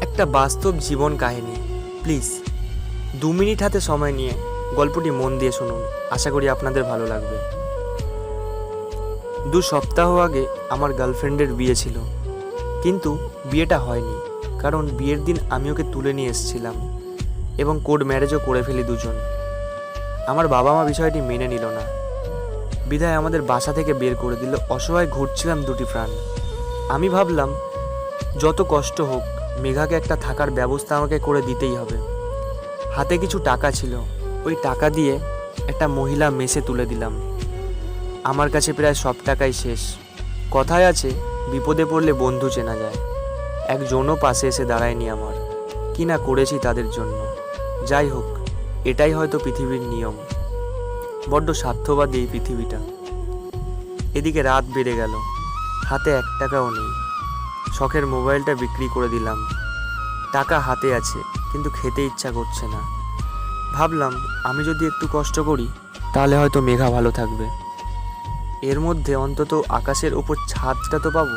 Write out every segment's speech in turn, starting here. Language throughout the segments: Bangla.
একটা বাস্তব জীবন কাহিনী। প্লিজ, দু মিনিট হাতে সময় নিয়ে গল্পটি মন দিয়ে শুনুন। আশা করি আপনাদের ভালো লাগবে। দু সপ্তাহ আগে আমার গার্লফ্রেন্ডের বিয়ে ছিল। কিন্তু বিয়েটা হয়নি, কারণ বিয়ের দিন আমি ওকে তুলে নিয়ে এসেছিলাম এবং কোর্ট ম্যারেজও করে ফেলি দুজন। আমার বাবা মা বিষয়টি মেনে নিল না। বিধায় আমাদের বাসা থেকে বের করে দিল। অসহায় ঘুরছিলাম দুটি প্রাণ। আমি ভাবলাম, যত কষ্ট হোক মেঘাকে একটা থাকার ব্যবস্থা আমাকে করে দিতেই হবে। হাতে কিছু টাকা ছিল। ওই টাকা দিয়ে একটা মহিলা মেসে তুলে দিলাম। আমার কাছে প্রায় সব টাকাই শেষ। কথায় আছে, বিপদে পড়লে বন্ধু চেনা যায়। একজনও পাশে এসে দাঁড়ায়নি আমার। কি না করেছি তাদের জন্য। যাই হোক, এটাই হয়তো পৃথিবীর নিয়ম। বড্ড স্বার্থবাদী এই পৃথিবীটা। এদিকে রাত বেড়ে গেল। হাতে এক টাকাও নেই। শখের মোবাইলটা বিক্রি করে দিলাম। টাকা হাতে আছে, কিন্তু খেতে ইচ্ছা করছে না। ভাবলাম, আমি যদি একটু কষ্ট করি, তাহলে হয়তো মেঘা ভালো থাকবে। এর মধ্যে অন্তত আকাশের ওপর ছাদটা তো পাবো।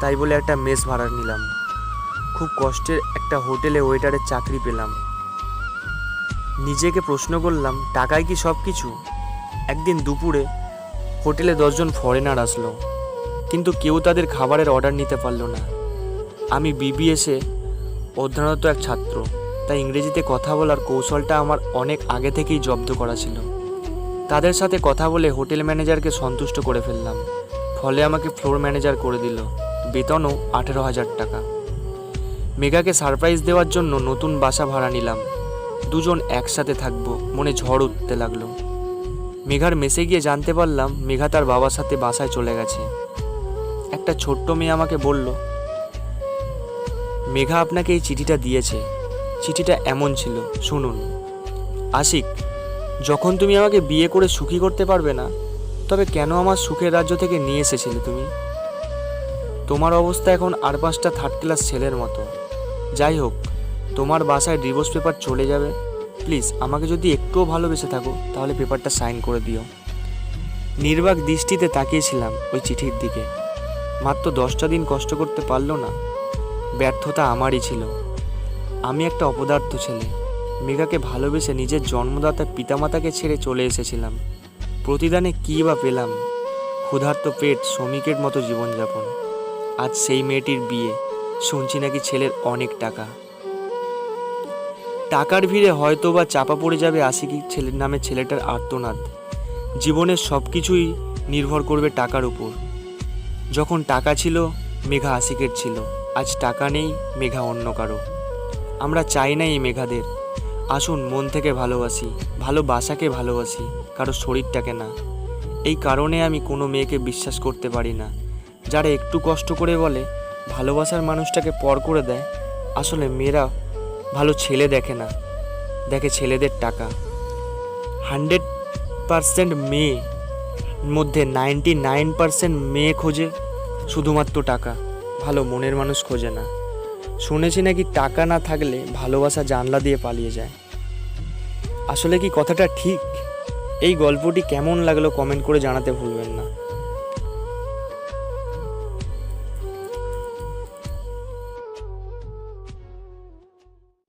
তাই বলে একটা মেস ভাড়া নিলাম। খুব কষ্টের একটা হোটেলে ওয়েটারের চাকরি পেলাম। নিজেকে প্রশ্ন করলাম, টাকায় কি সব কিছু একদিন দুপুরে হোটেলে দশজন ফরেনার আসলো। কিন্তু কেউ তাদের খাবারের অর্ডার নিতে পারল না। আমি বিবিএসে অধ্যয়নরত এক ছাত্র, তাই ইংরেজিতে কথা বলার কৌশলটা আমার অনেক আগে থেকেই জব্দ করা ছিল। তাদের সাথে কথা বলে হোটেল ম্যানেজারকে সন্তুষ্ট করে ফেললাম। ফলে আমাকে ফ্লোর ম্যানেজার করে দিল, বেতনও আঠেরো হাজার টাকা। মেঘাকে সারপ্রাইজ দেওয়ার জন্য নতুন বাসা ভাড়া নিলাম। দুজন একসাথে থাকব, মনে ঝড় উঠতে লাগল। মেঘার মেসে গিয়ে জানতে পারলাম, মেঘা তার বাবার সাথে বাসায় চলে গেছে। একটা ছোট্ট মেয়ে আমাকে বলল, মেঘা আপনাকে এই চিঠিটা দিয়েছে। চিঠিটা এমন ছিল, শুনুন। আশিক, যখন তুমি আমাকে বিয়ে করে সুখী করতে পারবে না, তবে কেন আমার সুখের রাজ্য থেকে নিয়ে এসেছিলে তুমি? তোমার অবস্থা এখন আর পাঁচটা থার্ড ক্লাস ছেলের মতো। যাই হোক, তোমার বাসায় ডিভোর্স পেপার চলে যাবে। প্লিজ আমাকে যদি একটুও ভালোবেসে থাকো, তাহলে পেপারটা সাইন করে দিও। নির্বাক দৃষ্টিতে তাকিয়েছিলাম ওই চিঠির দিকে। মাত্র দশটা দিন কষ্ট করতে পারল না। ব্যর্থতা আমারই ছিল। আমি একটা অপদার্থ ছেলে। মেঘাকে ভালোবেসে নিজের জন্মদাতা পিতামাতাকে ছেড়ে চলে এসেছিলাম। প্রতিদানে কী বা পেলাম? ক্ষুধার্ত পেট, শ্রমিকের মতো জীবনযাপন। আজ সেই মেয়েটির বিয়ে। শুনছি নাকি ছেলের অনেক টাকা। টাকার ভিড়ে হয়তো বা চাপা পড়ে যাবে আশিকি ছেলের নামে ছেলেটার আর্তনাদ। জীবনের সব কিছুই নির্ভর করবে টাকার উপর। যখন টাকা ছিল, মেঘা আশিকের ছিল। আজ টাকা নেই, মেঘা অন্য কারও। আমরা চাই না এই মেঘাদের। আসুন, মন থেকে ভালোবাসি ভালোবাসাকে ভালোবাসি, কারও শরীরটাকে না। এই কারণে আমি কোনো মেয়েকে বিশ্বাস করতে পারি না। যারা একটু কষ্ট করে বলে, ভালোবাসার মানুষটাকে পর করে দেয়, আসলে মেয়েরা ভালো ছেলে দেখে না। দেখে ছেলেদের টাকা। হান্ড্রেড পারসেন্ট মেয়ে, মধ্যে নাইনটি নাইন পারসেন্ট মেয়ে খোঁজে শুধুমাত্র টাকা। ভালো মনের মানুষ খোঁজে না। শুনেছি নাকি টাকা না থাকলে ভালোবাসা জানলা দিয়ে পালিয়ে যায়। আসলে কি কথাটা ঠিক? এই গল্পটি কেমন লাগল কমেন্ট করে জানাতে ভুলবেন না।